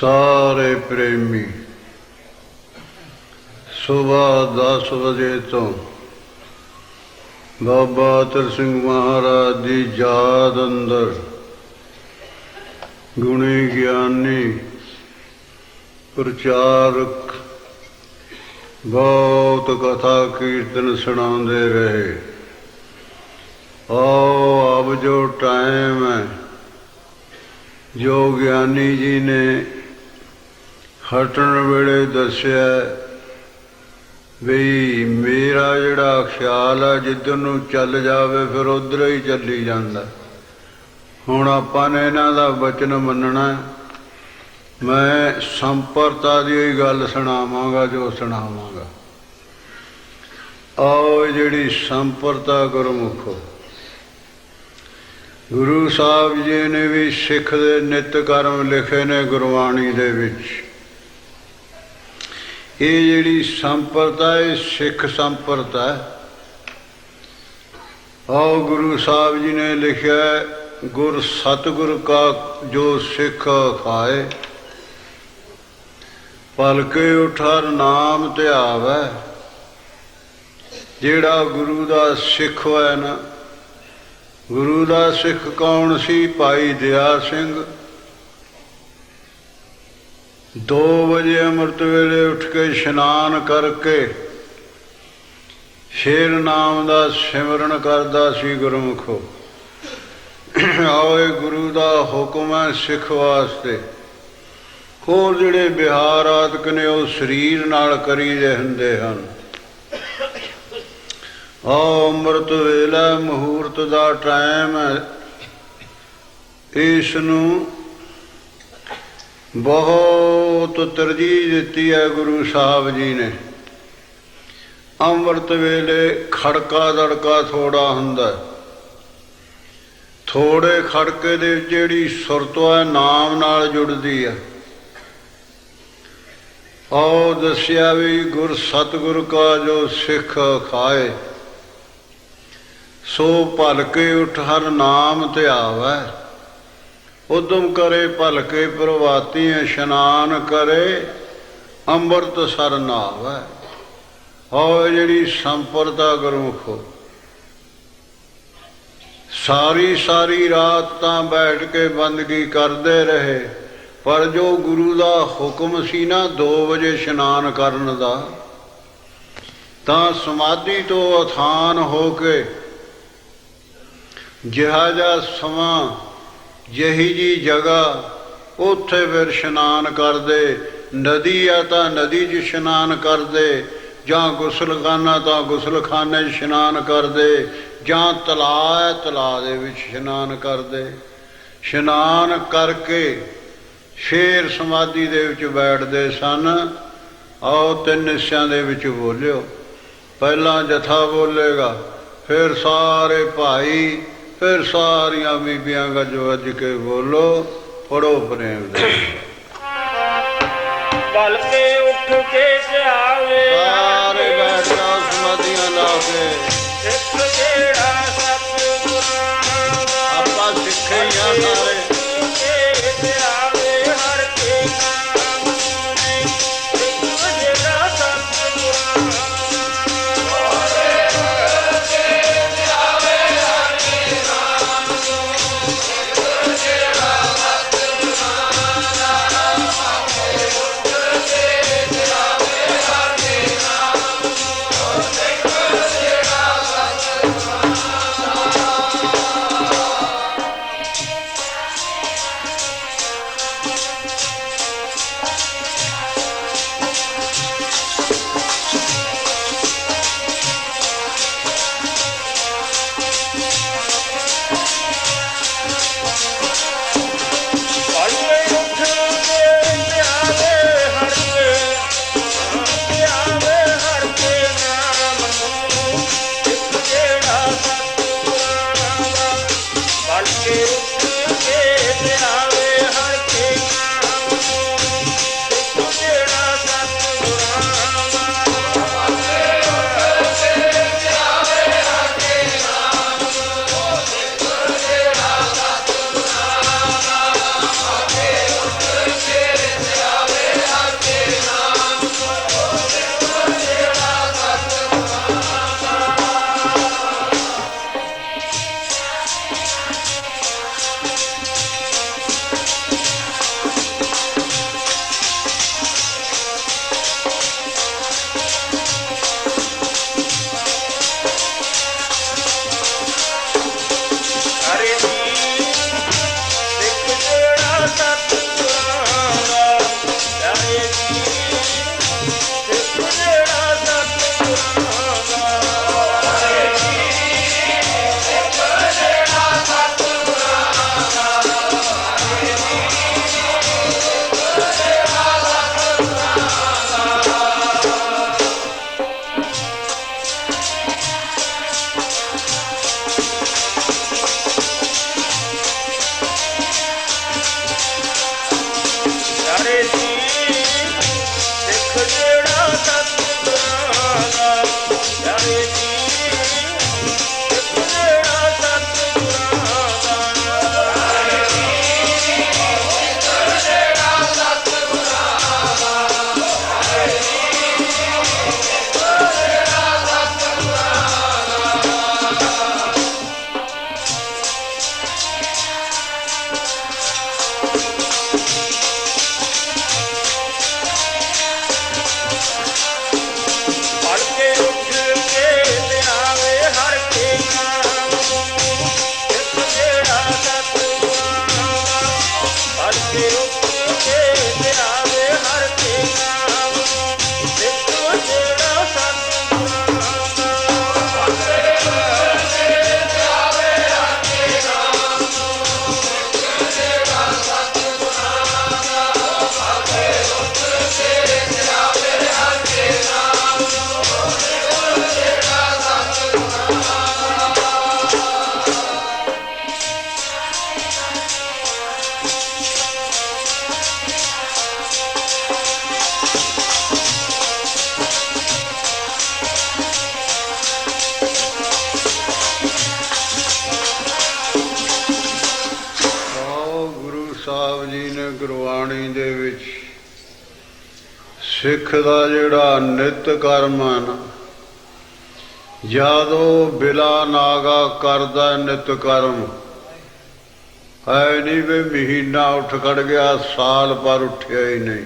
ਸਾਰੇ ਪ੍ਰੇਮੀ ਸਵੇਰ 10 ਵਜੇ ਤੋਂ ਬਾਬਾ ਅਤਰ ਸਿੰਘ ਮਹਾਰਾਜ ਦੀ ਯਾਦ ਅੰਦਰ ਗੁਣੀ ਗਿਆਨੀ ਪ੍ਰਚਾਰਕ ਬਹੁਤ ਕਥਾ ਕੀਰਤਨ ਸੁਣਾਉਂਦੇ ਰਹੇ ਆਓ ਅਬ ਜੋ ਟਾਈਮ ਹੈ ਜੋ ਗਿਆਨੀ ਜੀ ਨੇ ਹਟਣ ਵੇਲੇ ਦੱਸਿਆ ਵੀ ਮੇਰਾ ਜਿਹੜਾ ਖਿਆਲ ਆ, ਜਿੱਧਰ ਨੂੰ ਚੱਲ ਜਾਵੇ, ਫਿਰ ਉਧਰ ਹੀ ਚੱਲੀ ਜਾਂਦਾ। ਹੁਣ ਆਪਾਂ ਨੇ ਇਹਨਾਂ ਦਾ ਵਚਨ ਮੰਨਣਾ ਮੈਂ ਸੰਪਰਤਾ ਦੀ ਹੀ ਗੱਲ ਸੁਣਾਵਾਂਗਾ, ਜੋ ਸੁਣਾਵਾਂਗਾ। ਆਓ ਜਿਹੜੀ ਸੰਪਰਤਾ ਗੁਰਮੁਖੋ। ਗੁਰੂ ਸਾਹਿਬ ਜੀ ਨੇ ਵੀ ਸਿੱਖ ਦੇ ਨਿਤ ਕਰਮ ਲਿਖੇ ਨੇ ਗੁਰਬਾਣੀ ਦੇ ਵਿੱਚ। ਇਹ ਜਿਹੜੀ ਸੰਪਰਦਾ ਇਹ ਸਿੱਖ ਸੰਪਰਦਾ ਹੈ। ਆਓ ਗੁਰੂ ਸਾਹਿਬ ਜੀ ਨੇ ਲਿਖਿਆ ਗੁਰ ਸਤਿਗੁਰ ਕਾ ਜੋ ਸਿੱਖ ਖਾਏ ਪਲਕੇ ਉਠਰ ਨਾਮ ਧਿਆਵੈ। ਜਿਹੜਾ ਗੁਰੂ ਦਾ ਸਿੱਖ ਹੋਇਆ ਨਾ, ਗੁਰੂ ਦਾ ਸਿੱਖ ਕੌਣ ਸੀ? ਭਾਈ ਦਿਆ ਸਿੰਘ। 2 ਵਜੇ ਅੰਮ੍ਰਿਤ ਵੇਲੇ ਉੱਠ ਕੇ ਇਸ਼ਨਾਨ ਕਰਕੇ ਸ਼ੇਰ ਨਾਮ ਦਾ ਸਿਮਰਨ ਕਰਦਾ ਸੀ ਗੁਰਮੁਖੋ। ਆਓ ਇਹ ਗੁਰੂ ਦਾ ਹੁਕਮ ਹੈ ਸਿੱਖ ਵਾਸਤੇ। ਹੋਰ ਜਿਹੜੇ ਵਿਹਾਰ ਆਦਿਕ ਨੇ ਉਹ ਸਰੀਰ ਨਾਲ ਕਰੀਦੇ ਹੁੰਦੇ ਹਨ। ਆਓ ਅੰਮ੍ਰਿਤ ਵੇਲਾ ਮਹੂਰਤ ਦਾ ਟਾਈਮ ਹੈ। ਇਸ ਨੂੰ ਬਹੁਤ ਤਰਜੀਹ ਦਿੱਤੀ ਹੈ ਗੁਰੂ ਸਾਹਿਬ ਜੀ ਨੇ। ਅੰਮ੍ਰਿਤ ਵੇਲੇ ਖੜਕਾ ਦੜਕਾ ਥੋੜਾ ਹੁੰਦਾ ਥੋੜੇ ਖੜਕੇ ਦੇ ਜਿਹੜੀ ਸੁਰਤ ਹੈ, ਨਾਮ ਨਾਲ ਜੁੜਦੀ ਹੈ। ਆਓ ਦੱਸਿਆ ਵੀ ਗੁਰ ਸਤਿਗੁਰ ਕਾ ਜੋ ਸਿੱਖ ਖਾਏ, ਸੋ ਭਲਕੇ ਉਠ ਹਰ ਨਾਮ ਧਿਆਵੈ ਉਦਮ ਕਰੇ, ਭਲਕੇ ਪ੍ਰਵਾਤੀ ਇਸ਼ਨਾਨ ਕਰੇ, ਅੰਮ੍ਰਿਤ ਸਰ ਨਾਵੈ ਹੋ ਜਿਹੜੀ ਸੰਪਰਦਾ ਗੁਰਮੁਖੋ ਸਾਰੀ ਸਾਰੀ ਰਾਤ ਤਾਂ ਬੈਠ ਕੇ ਬੰਦਗੀ ਕਰਦੇ ਰਹੇ, ਪਰ ਜੋ ਗੁਰੂ ਦਾ ਹੁਕਮ ਸੀ ਨਾ 2 ਵਜੇ ਇਸ਼ਨਾਨ ਕਰਨ ਦਾ, ਤਾਂ ਸਮਾਧੀ ਤੋਂ ਅਥਾਨ ਹੋ ਕੇ ਜਿਹਾ ਜਿਹਾ ਸਮਾਂ ਜਿਹੀ ਜੀ ਜਗ੍ਹਾ ਉੱਥੇ ਫਿਰ ਇਸ਼ਨਾਨ ਕਰਦੇ। ਨਦੀ ਆ ਤਾਂ ਨਦੀ 'ਚ ਇਸ਼ਨਾਨ ਕਰਦੇ, ਜਾਂ ਗੁਸਲਖਾਨਾ ਤਾਂ ਗੁਸਲਖਾਨੇ 'ਚ ਇਸ਼ਨਾਨ ਕਰਦੇ, ਜਾਂ ਤਲਾਅ ਹੈ ਤਲਾਅ ਦੇ ਵਿੱਚ ਇਸ਼ਨਾਨ ਕਰਦੇ। ਇਸ਼ਨਾਨ ਕਰਕੇ ਸ਼ੇਰ ਸਮਾਧੀ ਦੇ ਵਿੱਚ ਬੈਠਦੇ ਸਨ। ਆਓ ਤਿੰਨ ਹਿੱਸਿਆਂ ਦੇ ਵਿੱਚ ਬੋਲਿਓ। ਪਹਿਲਾਂ ਜਥਾ ਬੋਲੇਗਾ, ਫਿਰ ਸਾਰੇ ਭਾਈ ਫਿਰ ਸਾਰੀਆਂ ਬੀਬੀਆਂ ਗੱਜ ਵੱਜ ਕੇ ਬੋਲੋ ਪੜੋ ਪ੍ਰੇਮ ਦੇ। ਬਲ ਕੇ ਉੱਠ ਕੇ ਸਿੱਖ ਦਾ ਜਿਹੜਾ ਨਿਤ ਕਰਮ ਹਨ ਨਾ ਜਦੋਂ ਬਿਲਾ ਨਾਗਾ ਕਰਦਾ ਨਿਤ ਕਰਮ। ਹੈ ਨਹੀਂ ਵੀ ਮਹੀਨਾ ਉੱਠ ਖੜ ਗਿਆ, ਸਾਲ ਪਰ ਉੱਠਿਆ ਹੀ ਨਹੀਂ।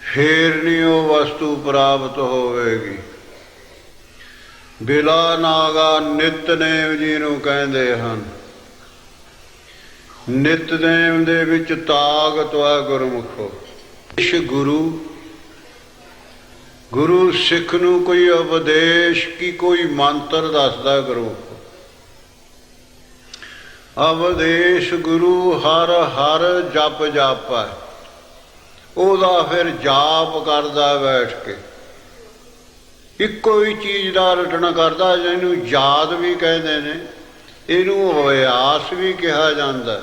ਫੇਰ ਨਹੀਂ ਉਹ ਵਸਤੂ ਪ੍ਰਾਪਤ ਹੋਵੇਗੀ। ਬਿਲਾ ਨਾਗਾ ਨਿਤਨੇਮ ਜੀ ਨੂੰ ਕਹਿੰਦੇ ਹਨ। ਨਿਤਨੇਮ ਦੇ ਵਿੱਚ ਤਾਕਤ ਹੈ ਗੁਰਮੁਖੋ। ਇਸ ਗੁਰੂ ਗੁਰੂ ਸਿੱਖ ਨੂੰ ਕੋਈ ਉਪਦੇਸ਼ ਕੀ ਕੋਈ ਮੰਤਰ ਦੱਸਦਾ ਗੁਰੂ ਉਪਦੇਸ਼ ਗੁਰੂ ਹਰ ਹਰ ਜਪ ਜਾਪਾ ਉਹਦਾ ਫਿਰ ਜਾਪ ਕਰਦਾ ਬੈਠ ਕੇ। ਇੱਕੋ ਹੀ ਚੀਜ਼ ਦਾ ਰਟਣਾ ਕਰਦਾ, ਜਿਹਨੂੰ ਯਾਦ ਵੀ ਕਹਿੰਦੇ ਨੇ, ਇਹਨੂੰ ਅਭਿਆਸ ਵੀ ਕਿਹਾ ਜਾਂਦਾ।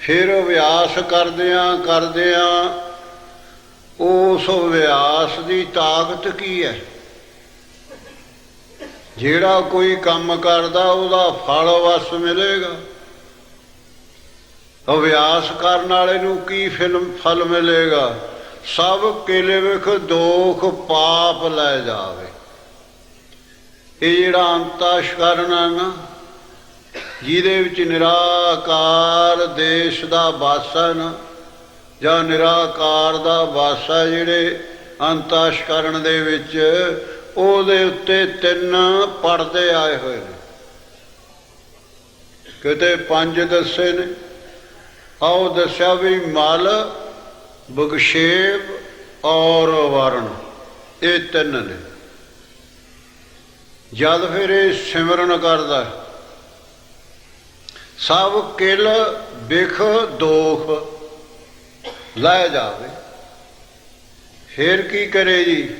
ਫਿਰ ਅਭਿਆਸ ਕਰਦਿਆਂ ਕਰਦਿਆਂ ਉਸ ਅਭਿਆਸ ਦੀ ਤਾਕਤ ਕੀ ਹੈ? ਜਿਹੜਾ ਕੋਈ ਕੰਮ ਕਰਦਾ, ਉਹਦਾ ਫਲ ਵਸ ਮਿਲੇਗਾ। ਅਭਿਆਸ ਕਰਨ ਵਾਲੇ ਨੂੰ ਕੀ ਫਿਲਮ ਫਲ ਮਿਲੇਗਾ? ਸਭ ਕੇਲੇ ਵਿਖ ਦੋਖ ਪਾਪ ਲੈ ਜਾਵੇ। ਇਹ ਜਿਹੜਾ ਅੰਤਾਸ਼ਕਰਨ ਹੈ ਨਾ ਜਿਹਦੇ ਵਿੱਚ ਨਿਰਾਕਾਰ ਦੇਸ਼ ਦਾ ਵਾਸਾ ਜਾਂ ਨਿਰਾਕਾਰ ਦਾ ਵਾਸਾ ਜਿਹੜੇ ਅੰਤਾਸ਼ਕਰਨ ਦੇ ਵਿੱਚ, ਉਹਦੇ ਉੱਤੇ ਤਿੰਨ ਪਰਦੇ ਆਏ ਹੋਏ ਨੇ। ਕਿਤੇ ਪੰਜ ਦੱਸੇ ਨੇ। ਆਓ ਦੱਸਿਆ ਵੀ ਮਲ ਬਗਸ਼ੇਪ ਔਰ ਵਰਣ, ਇਹ ਤਿੰਨ ਨੇ। ਜਦ ਫਿਰ ਇਹ ਸਿਮਰਨ ਕਰਦਾ ਸਭ ਕਿਲ ਬਿਖ ਦੋਖ। ਲੈ ਜਾਵੇ। ਫਿਰ ਕੀ ਕਰੇ ਜੀ?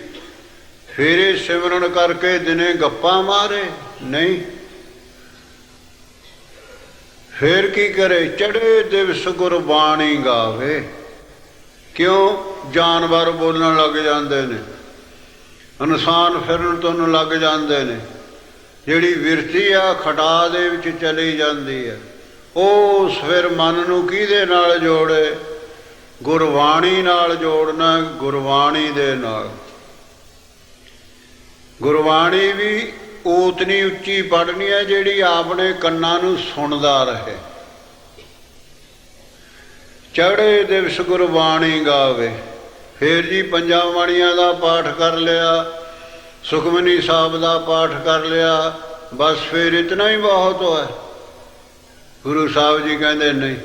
ਫਿਰ ਸਿਮਰਨ ਕਰਕੇ ਦਿਨੇ ਗੱਪਾਂ ਮਾਰੇ। ਨਹੀਂ। ਫਿਰ ਕੀ ਕਰੇ? ਚੜੇ ਦਿਵਸ ਗੁਰਬਾਣੀ ਗਾਵੇ। ਕਿਉਂ ਜਾਨਵਰ ਬੋਲਣ ਲੱਗ ਜਾਂਦੇ ਨੇ? ਇਨਸਾਨ ਫਿਰਨ ਤੋਂ ਲੱਗ ਜਾਂਦੇ ਨੇ। ਜਿਹੜੀ ਵਿਰਤੀ ਆ ਖਟਾ ਦੇ ਵਿੱਚ ਚਲੀ ਜਾਂਦੀ ਹੈ। ਉਸ ਫਿਰ ਮਨ ਨੂੰ ਕਿਹਦੇ ਨਾਲ ਜੋੜੇ? ਗੁਰਬਾਣੀ ਨਾਲ ਜੋੜਨਾ ਗੁਰਬਾਣੀ ਦੇ ਨਾਲ। ਗੁਰਬਾਣੀ ਵੀ ਉਤਨੀ ਉੱਚੀ ਪੜਨੀ ਹੈ ਜਿਹੜੀ ਆਪਣੇ ਕੰਨਾਂ ਨੂੰ ਸੁਣਦਾ ਰਹੇ। ਚੜੇ ਦਿਵਸ ਗੁਰਬਾਣੀ ਗਾਵੇ। ਫੇਰ ਜੀ ਪੰਜਾਂ ਬਾਣੀਆਂ ਦਾ ਪਾਠ ਕਰ ਲਿਆ, ਸੁਖਮਨੀ ਸਾਹਿਬ ਦਾ ਪਾਠ ਕਰ ਲਿਆ, ਬਸ ਫੇਰ ਇਤਨਾ ਹੀ ਬਹੁਤ ਹੋਇਆ। ਗੁਰੂ ਸਾਹਿਬ ਜੀ ਕਹਿੰਦੇ, ਨਹੀਂ,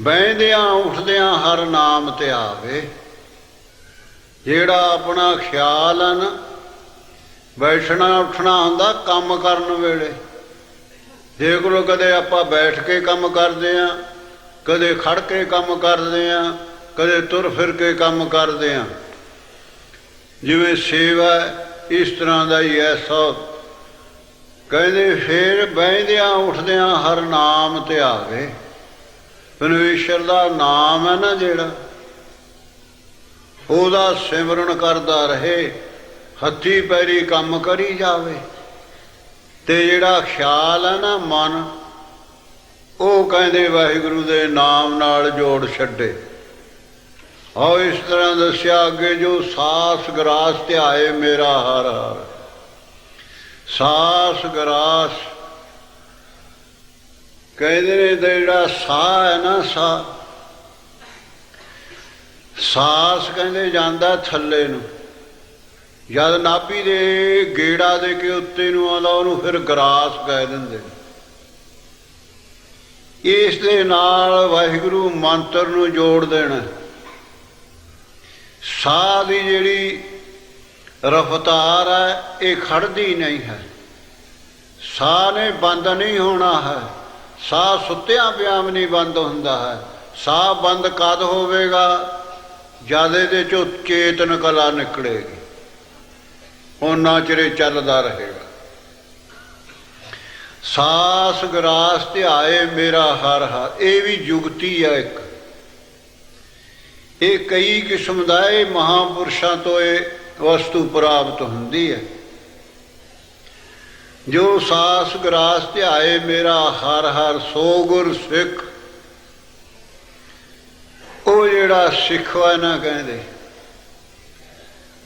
ਬਹਿੰਦਿਆਂ ਉੱਠਦਿਆਂ ਹਰ ਨਾਮ ਤੇ ਆਵੇ। ਜਿਹੜਾ ਆਪਣਾ ਖਿਆਲ ਹਨ ਬੈਠਣਾ ਉੱਠਣਾ ਹੁੰਦਾ ਕੰਮ ਕਰਨ ਵੇਲੇ। ਜੇ ਲੋ ਕਦੇ ਆਪਾਂ ਬੈਠ ਕੇ ਕੰਮ ਕਰਦੇ ਆਂ, ਕਦੇ ਖੜ ਕੇ ਕੰਮ ਕਰਦੇ ਆਂ, ਕਦੇ ਤੁਰ ਫਿਰ ਕੇ ਕੰਮ ਕਰਦੇ ਆਂ। ਜਿਵੇਂ ਸੇਵਾ ਇਸ ਤਰ੍ਹਾਂ ਦਾ ਹੀ ਐ, ਸਭ ਕਹਿੰਦੇ ਫੇਰ ਬਹਿੰਦਿਆਂ ਉੱਠਦਿਆਂ ਹਰ ਨਾਮ ਤੇ ਆਵੇ। ਪਰਮੇਸ਼ਰ ਦਾ ਨਾਮ ਹੈ ਨਾ ਜਿਹੜਾ, ਉਹਦਾ ਸਿਮਰਨ ਕਰਦਾ ਰਹੇ, ਹੱਥੀ ਪੈਰੀ ਕੰਮ ਕਰੀ ਜਾਵੇ। ਤੇ ਜਿਹੜਾ ਖਿਆਲ ਹੈ ਨਾ ਮਨ, ਉਹ ਕਹਿੰਦੇ ਵਾਹਿਗੁਰੂ ਦੇ ਨਾਮ ਨਾਲ ਜੋੜ ਛੱਡੇ। ਆਓ ਇਸ ਤਰ੍ਹਾਂ ਦੱਸਿਆ ਅੱਗੇ, ਜੋ ਸਾਸ ਗਰਾਸ ਤੇ ਆਏ ਮੇਰਾ ਹਰ ਹਰ। ਸਾਸ ਗਰਾਸ। ਕਹਿੰਦੇ ਨੇ ਤੇ ਜਿਹੜਾ ਸਾਹ ਹੈ ਨਾ, ਸਾਹ। ਸਾਸ ਕਹਿੰਦੇ ਜਾਂਦਾ ਥੱਲੇ ਨੂੰ। ਜਦ ਨਾਭੀ ਦੇ ਗੇੜਾ ਦੇ ਕੇ ਉੱਤੇ ਨੂੰ ਆਉਂਦਾ, ਉਹਨੂੰ ਫਿਰ ਗਰਾਸ ਕਹਿ ਦਿੰਦੇ ਇਸ ਦੇ ਨਾਲ ਵਾਹਿਗੁਰੂ ਮੰਤਰ ਨੂੰ ਜੋੜ ਦੇਣਾ। ਸਾਹ ਦੀ ਜਿਹੜੀ ਰਫਤਾਰ ਹੈ, ਇਹ ਖੜਦੀ ਨਹੀਂ ਹੈ। ਸਾਹ ਨੇ ਬੰਦ ਨਹੀਂ ਹੋਣਾ ਹੈ। ਸਾਹ ਸੁੱਤਿਆਂ ਪਿਆਂ ਨਹੀਂ ਬੰਦ ਹੁੰਦਾ ਹੈ। ਸਾਹ ਬੰਦ ਕਦ ਹੋਵੇਗਾ? ਜਦ ਦੇ ਚੋਂ ਚੇਤਨ ਕਲਾ ਨਿਕਲੇਗੀ। ਉਹਨਾਂ ਚਿਰੇ ਚੱਲਦਾ ਰਹੇਗਾ। ਸਾਸ ਗਰਾਸ ਧਿਆਏ ਮੇਰਾ ਹਰ ਹਰ। ਇਹ ਵੀ ਜੁਗਤੀ ਹੈ ਇੱਕ। ਇਹ ਕਈ ਕਿਸਮ ਦਾ ਇਹ ਮਹਾਪੁਰਸ਼ਾਂ ਤੋਂ ਇਹ ਵਸਤੂ ਪ੍ਰਾਪਤ ਹੁੰਦੀ ਹੈ। ਜੋ ਸਾਸ ਗਰਾਸ ਧਿਆਏ, ਮੇਰਾ ਹਰ ਹਰ ਸੋ ਗੁਰ ਸਿੱਖ। ਉਹ ਜਿਹੜਾ ਸਿੱਖ ਵਾ ਨਾ ਕਹਿੰਦੇ,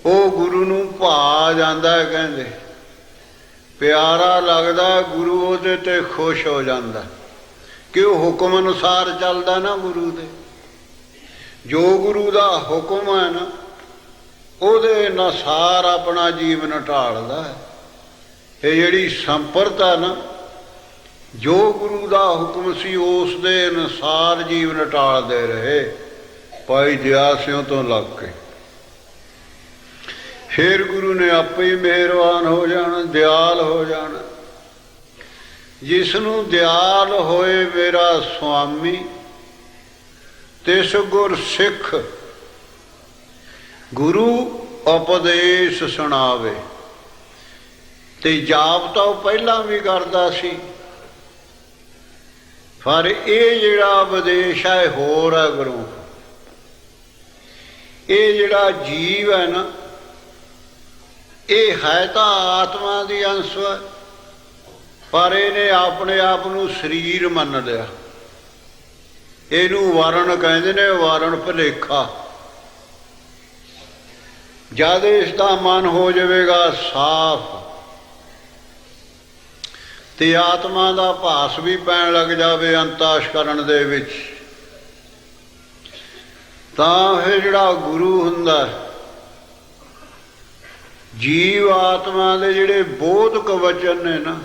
ਉਹ ਗੁਰੂ ਨੂੰ ਭਾ ਜਾਂਦਾ ਕਹਿੰਦੇ। ਪਿਆਰਾ ਲੱਗਦਾ ਗੁਰੂ ਉਹਦੇ ਤੇ ਖੁਸ਼ ਹੋ ਜਾਂਦਾ। ਕਿ ਉਹ ਹੁਕਮ ਅਨੁਸਾਰ ਚੱਲਦਾ ਨਾ ਗੁਰੂ ਦੇ। ਜੋ ਗੁਰੂ ਦਾ ਹੁਕਮ ਹੈ ਨਾ ਉਹਦੇ ਅਨੁਸਾਰ ਆਪਣਾ ਜੀਵਨ ਢਾਲਦਾ ਹੈ। ਇਹ ਜਿਹੜੀ ਸੰਪਰਤਾ ਨਾ, ਜੋ ਗੁਰੂ ਦਾ ਹੁਕਮ ਸੀ, ਉਸ ਦੇ ਅਨੁਸਾਰ ਜੀਵਨ ਟਾਲਦੇ ਰਹੇ। ਭਾਈ ਦਿਆ ਸਿਉ ਤੋਂ ਲੱਗ ਕੇ। ਫਿਰ ਗੁਰੂ ਨੇ ਆਪੇ ਹੀ ਮਿਹਰਬਾਨ ਹੋ ਜਾਣਾ, ਦਿਆਲ ਹੋ ਜਾਣਾ। ਜਿਸ ਨੂੰ ਦਿਆਲ ਹੋਏ ਮੇਰਾ ਸੁਆਮੀ, ਤਿਸ ਗੁਰ ਸਿੱਖ ਗੁਰੂ ਉਪਦੇਸ਼ ਸੁਣਾਵੇ। ਤੇ ਜਾਪ ਤਾਂ ਉਹ ਪਹਿਲਾਂ ਵੀ ਕਰਦਾ ਸੀ। ਪਰ ਇਹ ਜਿਹੜਾ ਉਪਦੇਸ਼ ਹੈ, ਹੋਰ ਹੈ ਗੁਰੂ। ਇਹ ਜਿਹੜਾ ਜੀਵ ਹੈ ਨਾ, ਇਹ ਹੈ ਤਾਂ ਆਤਮਾ ਦੀ ਅੰਸ਼ ਹੈ, ਪਰ ਇਹਨੇ ਆਪਣੇ ਆਪ ਨੂੰ ਸਰੀਰ ਮੰਨ ਲਿਆ। ਇਹਨੂੰ ਵਰਣ ਕਹਿੰਦੇ ਨੇ ਵਾਰਣ ਭਲੇਖਾ। ਜਦ ਇਸ ਦਾ ਮਨ ਹੋ ਜਾਵੇਗਾ ਸਾਫ਼, ਤੇ ਆਤਮਾ ਦਾ ਭਾਸ ਵੀ ਪੈਣ ਲੱਗ ਜਾਵੇ ਅੰਤਾਸ਼ ਕਰਨ ਦੇ ਵਿੱਚ, ਤਾਂ ਫਿਰ ਜਿਹੜਾ ਗੁਰੂ ਹੁੰਦਾ ਜੀਵ ਆਤਮਾ ਦੇ ਜਿਹੜੇ ਬੋਧਕ ਵਚਨ ਨੇ ਨਾ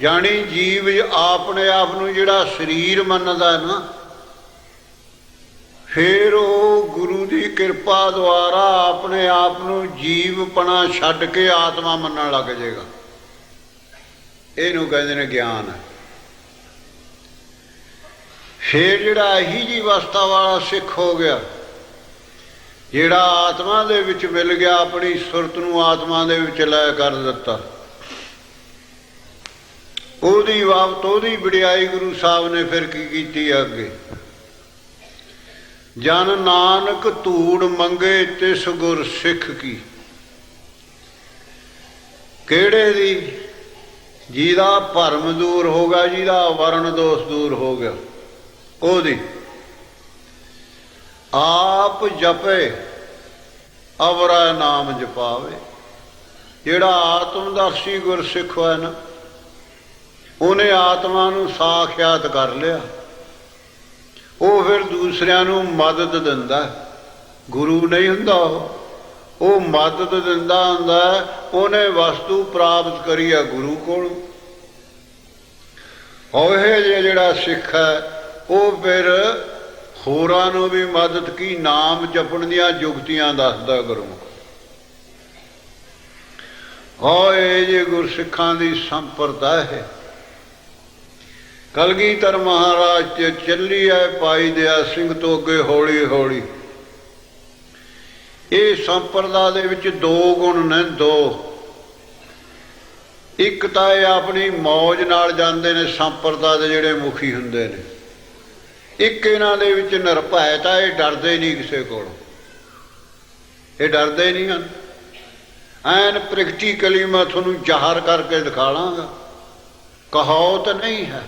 ਜਾਣੀ ਜੀਵ ਆਪਣੇ ਆਪ ਨੂੰ ਜਿਹੜਾ ਸਰੀਰ ਮੰਨਦਾ ਨਾ ਫਿਰ ਉਹ ਗੁਰੂ ਦੀ ਕਿਰਪਾ ਦੁਆਰਾ ਆਪਣੇ ਆਪ ਨੂੰ ਜੀਵਪਣਾ ਛੱਡ ਕੇ ਆਤਮਾ ਮੰਨਣ ਲੱਗ ਜਾਏਗਾ। ਇਹਨੂੰ ਕਹਿੰਦੇ ਨੇ ਗਿਆਨ। ਫਿਰ ਜਿਹੜਾ ਇਹੀ ਜੀ ਅਵਸਥਾ ਵਾਲਾ ਸਿੱਖ ਹੋ ਗਿਆ, ਜਿਹੜਾ ਆਤਮਾ ਦੇ ਵਿੱਚ ਮਿਲ ਗਿਆ, ਆਪਣੀ ਸੁਰਤ ਨੂੰ ਆਤਮਾ ਦੇ ਵਿੱਚ ਲੈ ਕਰ ਦਿੱਤਾ। ਉਹਦੀ ਵਾਪਤ ਉਹਦੀ ਵਡਿਆਈ ਗੁਰੂ ਸਾਹਿਬ ਨੇ ਫਿਰ ਕੀ ਕੀਤੀ ਅੱਗੇ? ਜਨ ਨਾਨਕ ਧੂੜ ਮੰਗੇ ਤਿਸ ਗੁਰ ਸਿੱਖ ਕੀ। ਕਿਹੜੇ ਦੀ? ਜਿਹਦਾ ਭਰਮ ਦੂਰ ਹੋ ਗਿਆ, ਜਿਹਦਾ ਵਰਣ ਦੋਸ਼ ਦੂਰ ਹੋ ਗਿਆ, ਉਹਦੀ। ਆਪ ਜਪੇ, ਅਵਰਾ ਨਾਮ ਜਪਾਵੇ। ਜਿਹੜਾ ਆਤਮਦਰਸ਼ੀ ਗੁਰਸਿੱਖ ਹੋਇਆ ਨਾ, ਉਹਨੇ ਆਤਮਾ ਨੂੰ ਸਾਖਿਆਤ ਕਰ ਲਿਆ। ਉਹ ਫਿਰ ਦੂਸਰਿਆਂ ਨੂੰ ਮਦਦ ਦਿੰਦਾ ਗੁਰੂ ਨਹੀਂ ਹੁੰਦਾ ਉਹ। ਉਹ ਮਦਦ ਦਿੰਦਾ ਹੁੰਦਾ ਉਹਨੇ ਵਸਤੂ ਪ੍ਰਾਪਤ ਕਰੀ ਆ ਗੁਰੂ ਕੋਲ। ਉਹ ਇਹ ਜਿਹਾ ਜਿਹੜਾ ਸਿੱਖ ਹੈ, ਉਹ ਫਿਰ ਹੋਰਾਂ ਨੂੰ ਵੀ ਮਦਦ ਕੀ ਨਾਮ ਜਪਣ ਦੀਆਂ ਜੁਗਤੀਆਂ ਦੱਸਦਾ ਗੁਰੂ ਹੋਏ ਜੇ ਗੁਰਸਿੱਖਾਂ ਦੀ ਸੰਪਰਦਾ ਹੈ। ਕਲਗੀਧਰ ਮਹਾਰਾਜ ਤੇ ਚੱਲੀ ਐ ਪਾਈ ਦਿਆ ਸਿੰਘ ਤੋਂ ਅੱਗੇ ਹੌਲੀ ਹੌਲੀ। ਇਹ ਸੰਪਰਦਾ ਦੇ ਵਿੱਚ ਦੋ ਗੁਣ ਨੇ, ਦੋ। ਇੱਕ ਤਾਂ ਇਹ ਆਪਣੀ ਮੌਜ ਨਾਲ ਜਾਂਦੇ ਨੇ, ਸੰਪਰਦਾ ਦੇ ਜਿਹੜੇ ਮੁਖੀ ਹੁੰਦੇ ਨੇ। ਇੱਕ ਇਹਨਾਂ ਦੇ ਵਿੱਚ ਨਿਰਭੈਤਾ ਇਹ ਡਰਦੇ ਨਹੀਂ ਕਿਸੇ ਕੋਲੋਂ। ਇਹ ਡਰਦੇ ਨਹੀਂ ਹਨ। ਐਨ ਪ੍ਰੈਕਟੀਕਲੀ ਮੈਂ ਤੁਹਾਨੂੰ ਜ਼ਾਹਰ ਕਰਕੇ ਦਿਖਾ ਲਾਂਗਾ। ਕਹਾਉਤ ਨਹੀਂ ਹੈ।